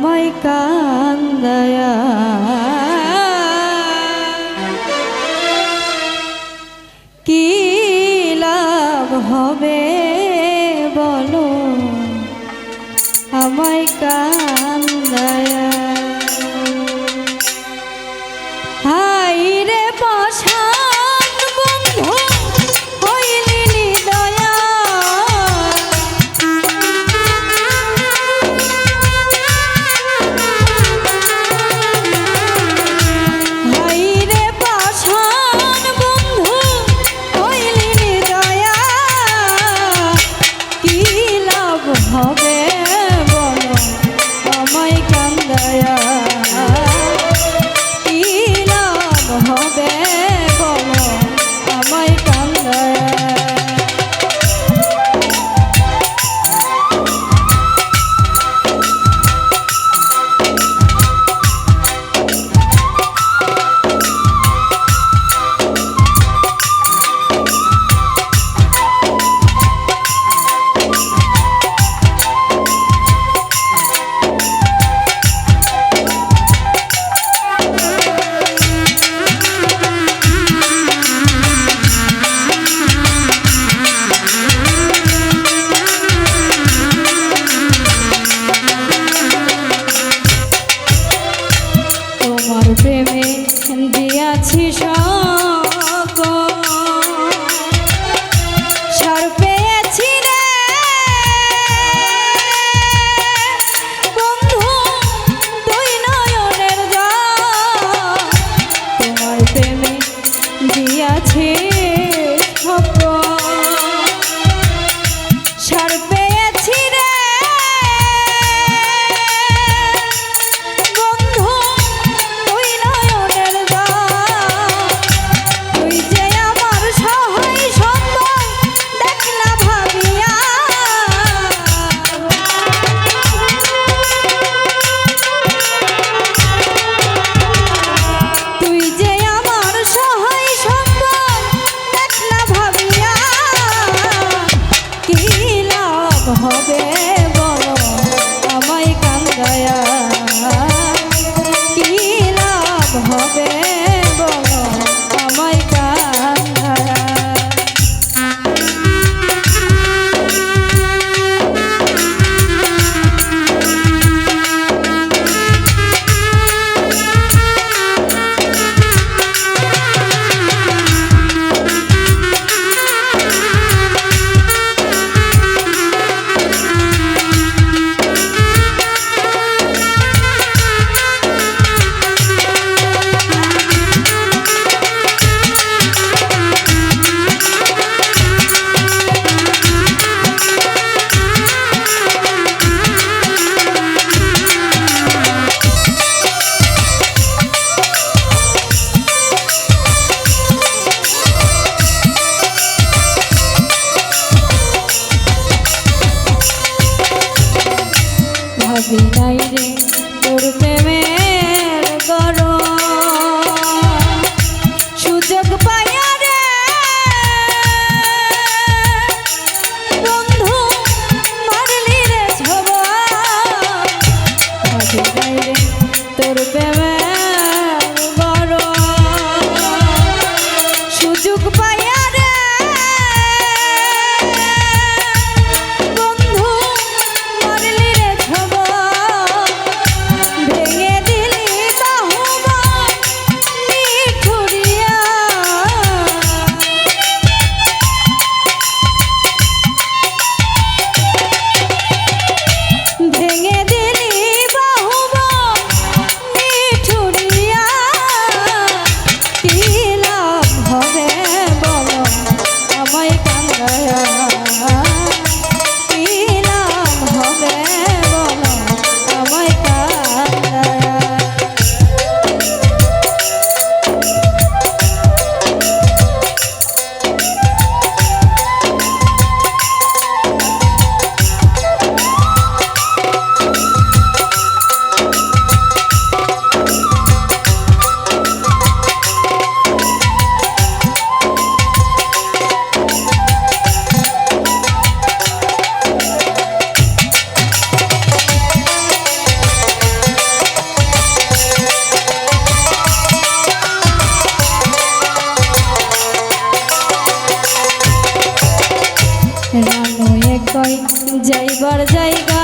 আমায় কান্দায়া। কি লাভ হবে বলো? আমায় দয়া হবে। কিছুই নাই রে। কয় যাইবার জায়গা